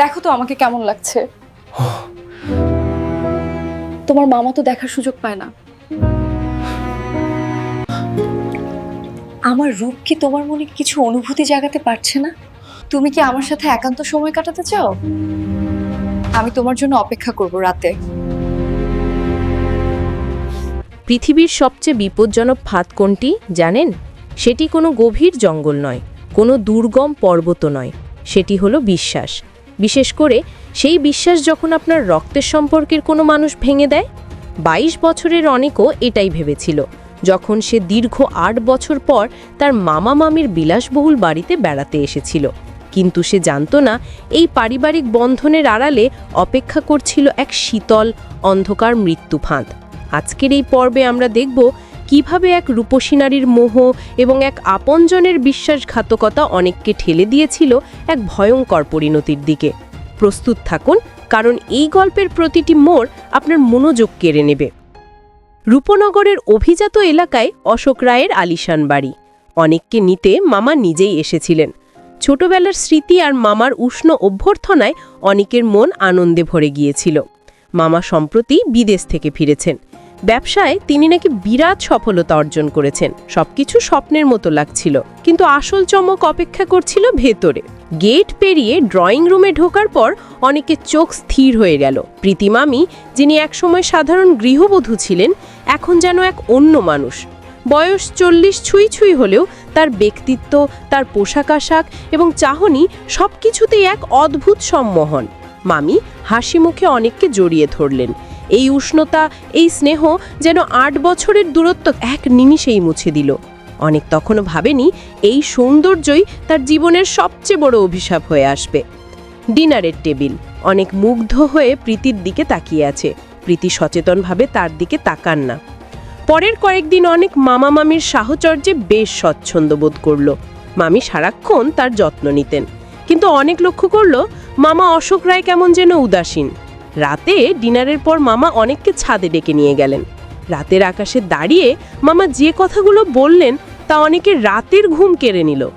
দেখো তো আমাকে কেমন লাগছে। তোমার মামা তো দেখার সুযোগ পায় না। আমার রূপ কি তোমার মনে কিছু অনুভূতি জাগাতে পারছে না? তুমি কি আমার সাথে একান্ত সময় কাটাতে চাও? আমি তোমার জন্য অপেক্ষা করব রাতে। পৃথিবীর সবচেয়ে বিপজ্জনক ফাঁদ কোনটি জানেন? সেটি কোনো গভীর জঙ্গল নয়, কোনো দুর্গম পর্বত নয়, সেটি হলো বিশ্বাস। বিশেষ করে সেই বিশ্বাস যখন আপনার রক্তের সম্পর্কের কোনো মানুষ ভেঙে দেয়? বাইশ বছরের অনেকও এটাই ভেবেছিল। যখন সে দীর্ঘ আট বছর পর তার মামা মামির বিলাসবহুল বাড়িতে বেড়াতে এসেছিল। কিন্তু সে জানত না এই পারিবারিক বন্ধনের আড়ালে অপেক্ষা করছিল এক শীতল, অন্ধকার মৃত্যু ফাঁদ। আজকের এই পর্বে আমরা দেখব কীভাবে এক রূপসী নারীর মোহ এবং এক আপনজনের বিশ্বাসঘাতকতা অনেককে ঠেলে দিয়েছিল এক ভয়ঙ্কর পরিণতির দিকে। প্রস্তুত থাকুন, কারণ এই গল্পের প্রতিটি মোড় আপনার মনোযোগ কেড়ে নেবে। রূপনগরের অভিজাত এলাকায় অশোক রায়ের আলিশান বাড়ি। অনেককে নিতে মামা নিজেই এসেছিলেন। ছোটবেলার স্মৃতি আর মামার উষ্ণ অভ্যর্থনায় অনেকের মন আনন্দে ভরে গিয়েছিল। মামা সম্প্রতি বিদেশ থেকে ফিরেছেন। ব্যবসায় তিনি নাকি বিরাট সফলতা অর্জন করেছেন। সবকিছু স্বপ্নের মতো লাগছিল। কিন্তু আসল চমক অপেক্ষা করছিল ভেতরে। গেট পেরিয়ে ড্রয়িং রুমে ঢোকার পর অনেকে চোখ স্থির হয়ে গেল। প্রীতিমামি যিনি একসময় সাধারণ গৃহবধূ ছিলেন, এখন যেন এক অন্য মানুষ। বয়স চল্লিশ ছুঁই ছুঁই হলেও তার ব্যক্তিত্ব, তার পোশাক আশাক এবং চাহনি সব কিছুতেই এক অদ্ভুত সম্মোহন। মামি হাসি মুখে অনেককে জড়িয়ে ধরলেন। এই উষ্ণতা, এই স্নেহ যেন আট বছরের দূরত্ব এক নিমিষেই মুছে দিল। অনেক তখনও ভাবেনি এই সৌন্দর্যই তার জীবনের সবচেয়ে বড় অভিশাপ হয়ে আসবে। ডিনারের টেবিল, অনেক মুগ্ধ হয়ে প্রীতির দিকে তাকিয়ে আছে। প্রীতি সচেতনভাবে তার দিকে তাকান না। পরের কয়েকদিন অনেক মামা মামির সাহচর্যে বেশ স্বচ্ছন্দ বোধ করল। মামি সারাক্ষণ তার যত্ন নিতেন। কিন্তু অনেক লক্ষ্য করল, মামা অশোক রায় কেমন যেন উদাসীন। রাতে ডিনারের পর মামা অনেককে ছাদে ডেকে নিয়ে গেলেন। রাতের আকাশে দাঁড়িয়ে মামা যে কথাগুলো বললেন তা অনেকে রাতের ঘুম কেড়ে নিল।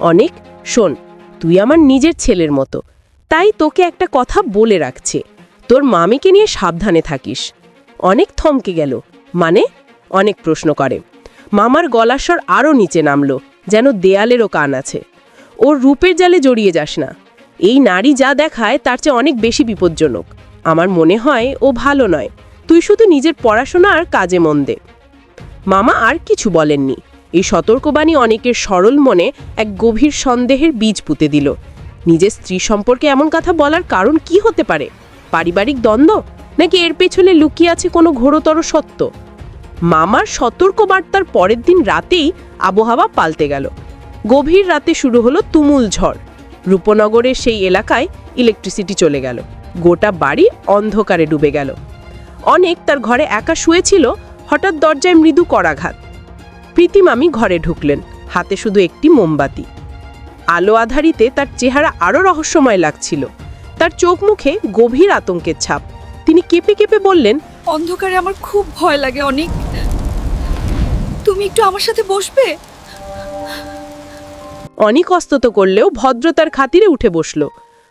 অনেক, শোন, তুই আমার নিজের ছেলের মতো। তাই তোকে একটা কথা বলে রাখছে। তোর মামিকে নিয়ে সাবধানে থাকিস। অনেক থমকে গেল। মানে? অনেক প্রশ্ন করে। মামার গলাস্বর আরও নিচে নামলো, যেন দেয়ালেরও কান আছে। ওর রূপের জালে জড়িয়ে যাস না। এই নারী যা দেখায় তার চেয়ে অনেক বেশি বিপজ্জনক। আমার মনে হয় ও ভালো নয়। তুই শুধু নিজের পড়াশোনা আর কাজে মন দে। মামা আর কিছু বলেননি। এই সতর্কবাণী অনেকের সরল মনে এক গভীর সন্দেহের বীজ পুঁতে দিল। নিজের স্ত্রী সম্পর্কে এমন কথা বলার কারণ কি হতে পারে? পারিবারিক দ্বন্দ্ব? নাকি এর পেছনে লুকিয়ে আছে কোনো ঘোরতর সত্য? মামার সতর্ক বার্তার পরের দিন রাতেই আবহাওয়া পাল্টে গেল। গভীর রাতে শুরু হলো তুমুল ঝড়। রূপনগরের সেই এলাকায় ইলেকট্রিসিটি চলে গেল। গোটা বাড়ি অন্ধকারে ডুবে গেল। অনেক তার ঘরে একা শুয়েছিল হঠাৎ দরজায় মৃদু করাঘাত। প্রীতিমামি ঘরে ঢুকলেন হাতে শুধু একটি মোমবাতি। আলো আধারিতে তার চেহারা আরও রহস্যময় লাগছিল। তার চোখ মুখে গভীর আতঙ্কের ছাপ। তিনি কেঁপে কেঁপে বললেন অন্ধকারে আমার খুব ভয় লাগে অনেক। তুমি একটু আমার সাথে বসবে? অনেক অস্তত করলেও ভদ্রতার খাতিরে উঠে বসল।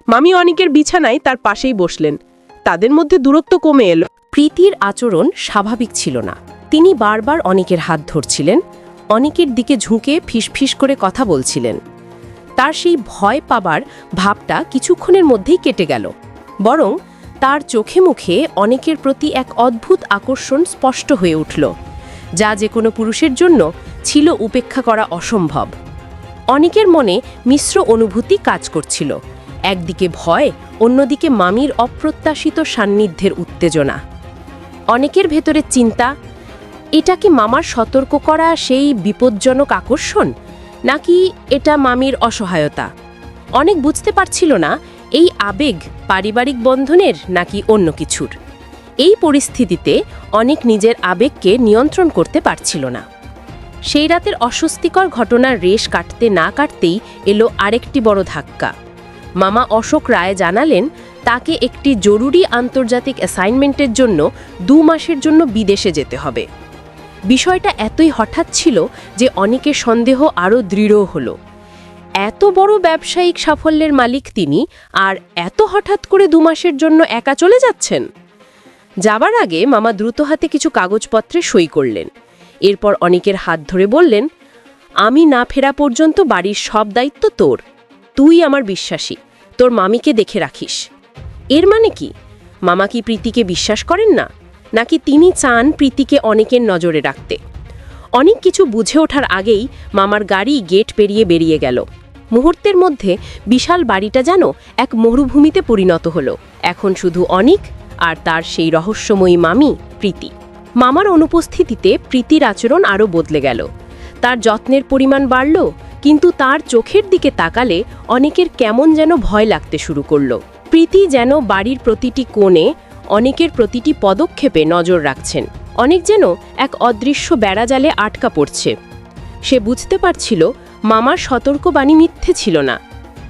মামি অনেকের বিছানায় তার পাশেই বসলেন। তাদের মধ্যে দূরত্ব কমে এলো। প্রীতির আচরণ স্বাভাবিক ছিল না। তিনি বারবার অনেকের হাত ধরছিলেন। অনেকের দিকে ঝুঁকে ফিসফিস করে কথা বলছিলেন। তার সেই ভয় পাবার ভাবটা কিছুক্ষণের মধ্যেই কেটে গেল। বরং তার চোখে মুখে অনেকের প্রতি এক অদ্ভুত আকর্ষণ স্পষ্ট হয়ে উঠল, যা যে কোনো পুরুষের জন্য ছিল উপেক্ষা করা অসম্ভব। অনেকের মনে মিশ্র অনুভূতি কাজ করছিল। একদিকে ভয়, অন্যদিকে মামির অপ্রত্যাশিত সান্নিধ্যের উত্তেজনা। অনেকের ভেতরে চিন্তা, এটা কি মামার সতর্ক করা সেই বিপজ্জনক আকর্ষণ, নাকি এটা মামির অসহায়তা? অনেক বুঝতে পারছিল না এই আবেগ পারিবারিক বন্ধনের নাকি অন্য কিছুর। এই পরিস্থিতিতে অনেক নিজের আবেগকে নিয়ন্ত্রণ করতে পারছিল না। সেই রাতের অস্বস্তিকর ঘটনার রেশ কাটতে না কাটতেই এলো আরেকটি বড় ধাক্কা। মামা অশোক রায় জানালেন, তাকে একটি জরুরি আন্তর্জাতিক অ্যাসাইনমেন্টের জন্য দু মাসের জন্য বিদেশে যেতে হবে। বিষয়টা এতই হঠাৎ ছিল যে অনেকের সন্দেহ আরও দৃঢ় হলো। এত বড় ব্যবসায়িক সাফল্যের মালিক তিনি, আর এত হঠাৎ করে দু মাসের জন্য একা চলে যাচ্ছেন? যাবার আগে মামা দ্রুত হাতে কিছু কাগজপত্রে সই করলেন। এরপর অনেকের হাত ধরে বললেন, আমি না ফেরা পর্যন্ত বাড়ির সব দায়িত্ব তোর। তুই আমার বিশ্বাসী। তোর মামিকে দেখে রাখিস। এর মানে কি? মামা কি প্রীতিকে বিশ্বাস করেন না? নাকি তিনি চান প্রীতিকে অনেকের নজরে রাখতে? অনেক কিছু বুঝে ওঠার আগেই মামার গাড়ি গেট পেরিয়ে বেরিয়ে গেল। মুহূর্তের মধ্যে বিশাল বাড়িটা যেন এক মরুভূমিতে পরিণত হলো। এখন শুধু অনিক আর তার সেই রহস্যময়ী মামি, প্রীতি। মামার অনুপস্থিতিতে প্রীতির আচরণ আরও বদলে গেল। তার যত্নের পরিমাণ বাড়ল কিন্তু তার চোখের দিকে তাকালে অনেকের কেমন যেন ভয় লাগতে শুরু করল। প্রীতি যেন বাড়ির প্রতিটি কোণে অনেকের প্রতিটি পদক্ষেপে নজর রাখছেন। অনেক যেন এক অদৃশ্য বেড়াজালে আটকা পড়ছে। সে বুঝতে পারছিল মামার সতর্কবাণী মিথ্যে ছিল না।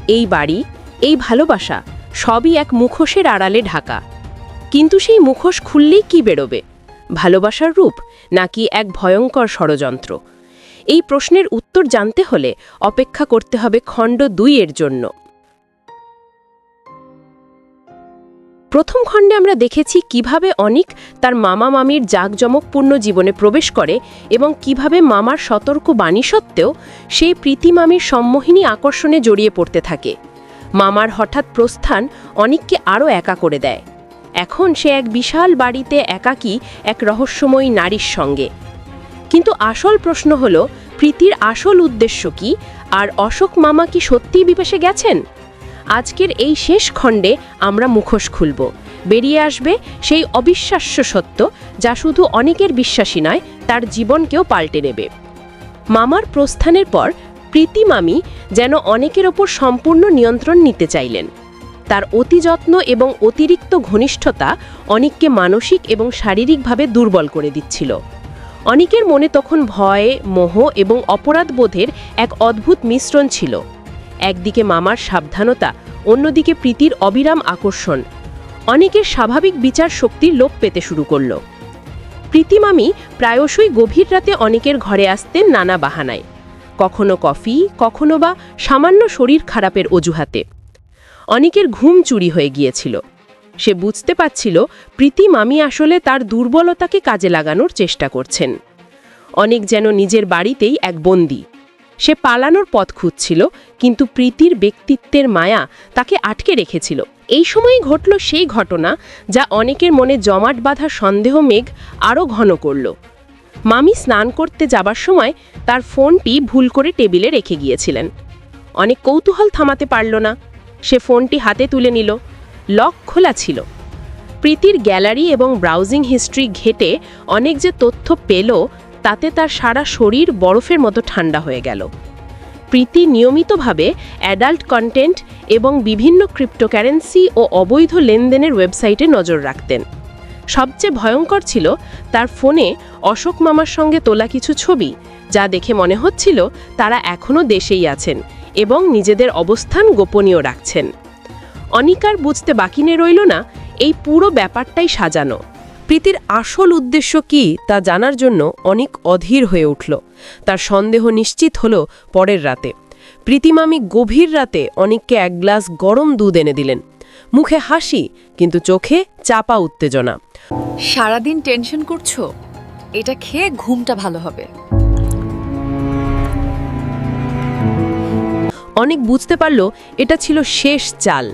এই বাড়ি, এই ভালোবাসা সবই এক মুখোশের আড়ালে ঢাকা। কিন্তু সেই মুখোশ খুললেই কি বেরোবে? ভালোবাসার রূপ নাকি এক ভয়ঙ্কর ষড়যন্ত্র? এই প্রশ্নের উত্তর জানতে হলে অপেক্ষা করতে হবে খণ্ড দুই এর জন্য। প্রথম খণ্ডে আমরা দেখেছি কীভাবে অনিক তার মামা মামির জাঁকজমকপূর্ণ জীবনে প্রবেশ করে এবং কীভাবে মামার সতর্ক বাণী সত্ত্বেও সেই প্রীতি মামির সম্মোহিনী আকর্ষণে জড়িয়ে পড়তে থাকে। মামার হঠাৎ প্রস্থান অনিককে আরও একা করে দেয়। এখন সে এক বিশাল বাড়িতে একাকী এক রহস্যময়ী নারীর সঙ্গে। কিন্তু আসল প্রশ্ন হল, প্রীতির আসল উদ্দেশ্য কি? আর অশোক মামা কি সত্যিই বিপাশে গেছেন? আজকের এই শেষ খণ্ডে আমরা মুখোশ খুলব। বেরিয়ে আসবে সেই অবিশ্বাস্য সত্য যা শুধু অনেকের বিশ্বাসী নয়, তার জীবনকেও পাল্টে নেবে মামার প্রস্থানের পর প্রীতি মামি যেন অনেকের ওপর সম্পূর্ণ নিয়ন্ত্রণ নিতে চাইলেন। তার অতি যত্ন এবং অতিরিক্ত ঘনিষ্ঠতা অনেককে মানসিক এবং শারীরিকভাবে দুর্বল করে দিচ্ছিল। অনেকের মনে তখন ভয়, মোহ এবং অপরাধবোধের এক অদ্ভুত মিশ্রণ ছিল। একদিকে মামার সাবধানতা, অন্যদিকে প্রীতির অবিরাম আকর্ষণ। অনেকের স্বাভাবিক বিচার শক্তির লোপ পেতে শুরু করল। প্রীতিমামি প্রায়শই গভীর রাতে অনেকের ঘরে আসতেন নানা বাহানায়। কখনো কফি, কখনো বা সামান্য শরীর খারাপের অজুহাতে। অনেকের ঘুম চুরি হয়ে গিয়েছিল। সে বুঝতে পারছিল প্রীতি মামি আসলে তার দুর্বলতাকে কাজে লাগানোর চেষ্টা করছেন। অনেক যেন নিজের বাড়িতেই এক বন্দি। সে পালানোর পথ খুঁজছিল, কিন্তু প্রীতির ব্যক্তিত্বের মায়া তাকে আটকে রেখেছিল। এই সময়ই ঘটল সেই ঘটনা যা অনেকের মনে জমাট বাঁধা সন্দেহ মেঘ আরও ঘন করল। মামি স্নান করতে যাবার সময় তার ফোনটি ভুল করে টেবিলে রেখে গিয়েছিলেন। অনেক কৌতূহল থামাতে পারল না। সে ফোনটি হাতে তুলে নিল। লক খোলা ছিল। প্রীতির গ্যালারি এবং ব্রাউজিং হিস্ট্রি ঘেটে অনেক যে তথ্য পেল, তাতে তার সারা শরীর বরফের মতো ঠান্ডা হয়ে গেল। প্রীতি নিয়মিতভাবে অ্যাডাল্ট কন্টেন্ট এবং বিভিন্ন ক্রিপ্টোকারেন্সি ও অবৈধ লেনদেনের ওয়েবসাইটে নজর রাখতেন। সবচেয়ে ভয়ঙ্কর ছিল তার ফোনে অশোক মামার সঙ্গে তোলা কিছু ছবি, যা দেখে মনে হচ্ছিল তারা এখনও দেশেই আছেন এবং নিজেদের অবস্থান গোপনীয় রাখছেন। অনিকার বুঝতে বাকি নে রইল না, এই পুরো ব্যাপারটাই সাজানো। প্রীতির আসল উদ্দেশ্য কি তা জানার জন্য অনেক অধীর হয়ে উঠল। তার সন্দেহ নিশ্চিত হল পরের রাতে। প্রীতিমামি গভীর রাতে অনেককে এক গ্লাস গরম দুধ এনে দিলেন। মুখে হাসি, কিন্তু চোখে চাপা উত্তেজনা। সারাদিন টেনশন করছ? এটা খেয়ে ঘুমটা ভালো হবে। অনেক বুঝতে পারল এটা ছিল শেষ চাল।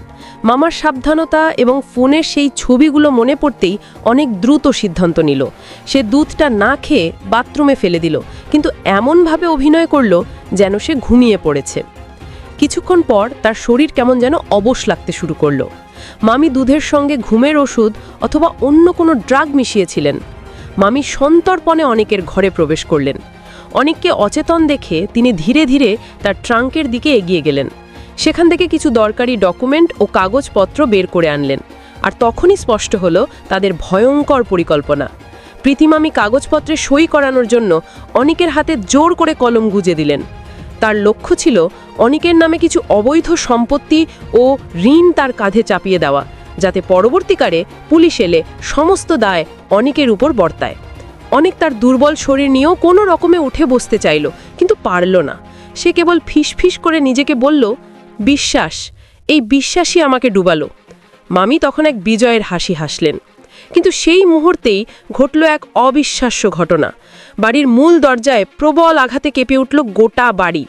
মামার সাবধানতা এবং ফোনের সেই ছবিগুলো মনে পড়তেই অনেক দ্রুত সিদ্ধান্ত নিল। সে দুধটা না খেয়ে বাথরুমে ফেলে দিল, কিন্তু এমনভাবে অভিনয় করল যেন সে ঘুমিয়ে পড়েছে। কিছুক্ষণ পর তার শরীর কেমন যেন অবশ লাগতে শুরু করল। মামি দুধের সঙ্গে ঘুমের ওষুধ অথবা অন্য কোনো ড্রাগ মিশিয়েছিলেন। মামি সন্তর্পণে অনেকের ঘরে প্রবেশ করলেন। অনেককে অচেতন দেখে তিনি ধীরে ধীরে তার ট্রাঙ্কের দিকে এগিয়ে গেলেন। সেখান থেকে কিছু দরকারি ডকুমেন্ট ও কাগজপত্র বের করে আনলেন। আর তখনই স্পষ্ট হলো তাদের ভয়ঙ্কর পরিকল্পনা। প্রীতিমামি কাগজপত্রে সই করানোর জন্য অনেকের হাতে জোর করে কলম গুজে দিলেন। তার লক্ষ্য ছিল অনেকের নামে কিছু অবৈধ সম্পত্তি ও ঋণ তার কাঁধে চাপিয়ে দেওয়া, যাতে পরবর্তীকালে পুলিশ এলে সমস্ত দায় অনেকের উপর বর্তায়। অনেক তার দুর্বল শরীর নিয়েও কোনো রকমে উঠে বসতে চাইল, কিন্তু পারল না। সে কেবল ফিসফিস করে নিজেকে বলল, বিশ্বাস, এই বিশ্বাসই আমাকে ডুবালো। মামি তখন এক বিজয়ের হাসি হাসলেন। কিন্তু সেই মুহূর্তেই ঘটল এক অবিশ্বাস্য ঘটনা। বাড়ির মূল দরজায় প্রবল আঘাতে কেঁপে উঠল গোটা বাড়ি।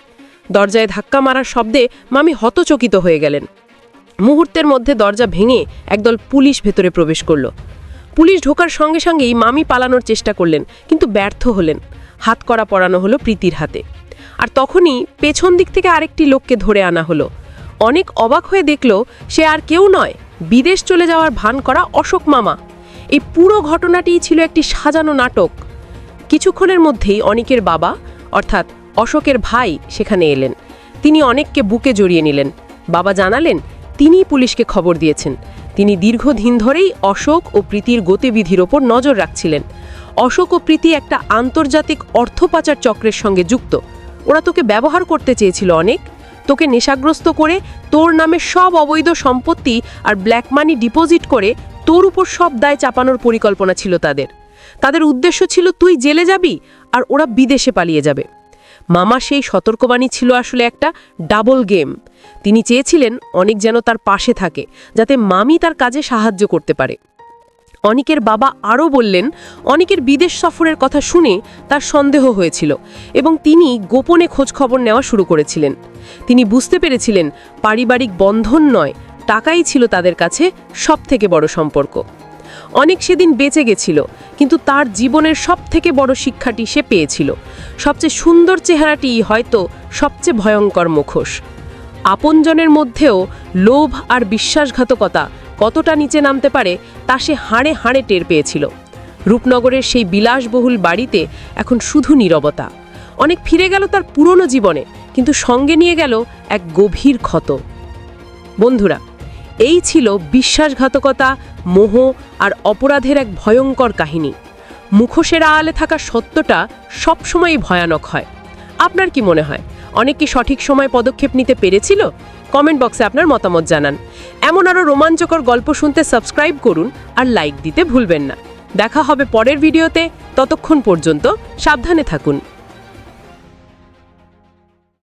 দরজায় ধাক্কা মারার শব্দে মামি হতচকিত হয়ে গেলেন। মুহূর্তের মধ্যে দরজা ভেঙে একদল পুলিশ ভেতরে প্রবেশ করল। পুলিশ ঢোকার সঙ্গে সঙ্গেই মামি পালানোর চেষ্টা করলেন, কিন্তু ব্যর্থ হলেন। হাত করা পরানো হলো প্রীতির হাতে। আর তখনই পেছন দিক থেকে আরেকটি লোককে ধরে আনা হলো। অনেক অবাক হয়ে দেখল, সে আর কেউ নয়, বিদেশ চলে যাওয়ার ভান করা অশোক মামা। এই পুরো ঘটনাটিই ছিল একটি সাজানো নাটক। কিছুক্ষণের মধ্যেই অনিকের বাবা, অর্থাৎ অশোকের ভাই, সেখানে এলেন। তিনি অনেককে বুকে জড়িয়ে নিলেন। বাবা জানালেন, তিনিই পুলিশকে খবর দিয়েছেন। তিনি দীর্ঘদিন ধরেই অশোক ও প্রীতির গতিবিধির ওপর নজর রাখছিলেন। অশোক ও প্রীতি একটা আন্তর্জাতিক অর্থ পাচার চক্রের সঙ্গে যুক্ত। ওরা তোকে ব্যবহার করতে চেয়েছিল অনেক। তোকে নেশাগ্রস্ত করে তোর নামে সব অবৈধ সম্পত্তি আর ব্ল্যাক মানি ডিপোজিট করে তোর উপর সব দায় চাপানোর পরিকল্পনা ছিল তাদের। তাদের উদ্দেশ্য ছিল, তুই জেলে যাবি আর ওরা বিদেশে পালিয়ে যাবে। মামা সেই সতর্কবাণী ছিল আসলে একটা ডাবল গেম। তিনি চেয়েছিলেন অনেক যেন তার পাশে থাকে, যাতে মামি তার কাজে সাহায্য করতে পারে। অনিকের বাবা আরও বললেন, অনিকের বিদেশ সফরের কথা শুনে তার সন্দেহ হয়েছিল এবং তিনি গোপনে খোঁজখবর নেওয়া শুরু করেছিলেন। তিনি বুঝতে পেরেছিলেন, পারিবারিক বন্ধন নয়, টাকাই ছিল তাদের কাছে সবথেকে বড় সম্পর্ক। অনেক সেদিন বেঁচে গেছিল, কিন্তু তার জীবনের সব থেকে বড় শিক্ষাটি সে পেয়েছিল। সবচেয়ে সুন্দর চেহারাটি হয়তো সবচেয়ে ভয়ঙ্কর মুখোশ। আপনজনের মধ্যেও লোভ আর বিশ্বাসঘাতকতা কতটা নিচে নামতে পারে, তা সে হাড়ে হাড়ে টের পেয়েছিল। রূপনগরের সেই বিলাসবহুল বাড়িতে এখন শুধু নীরবতা। অনেক ফিরে গেল তার পুরনো জীবনে, কিন্তু সঙ্গে নিয়ে গেল এক গভীর ক্ষত। বন্ধুরা এই ছিল বিশ্বাসঘাতকতা, মোহ আর অপরাধের এক ভয়ঙ্কর কাহিনী। মুখোশের আড়ালে থাকা সত্যটা সবসময়ই ভয়ানক হয়। আপনার কি মনে হয়? অনেক কি সঠিক সময় পদক্ষেপ নিতে পেরেছিল? কমেন্ট বক্সে আপনার মতামত জানান। এমন আরও রোমাঞ্চকর গল্প শুনতে সাবস্ক্রাইব করুন আর লাইক দিতে ভুলবেন না। দেখা হবে পরের ভিডিওতে। ততক্ষণ পর্যন্ত সাবধানে থাকুন।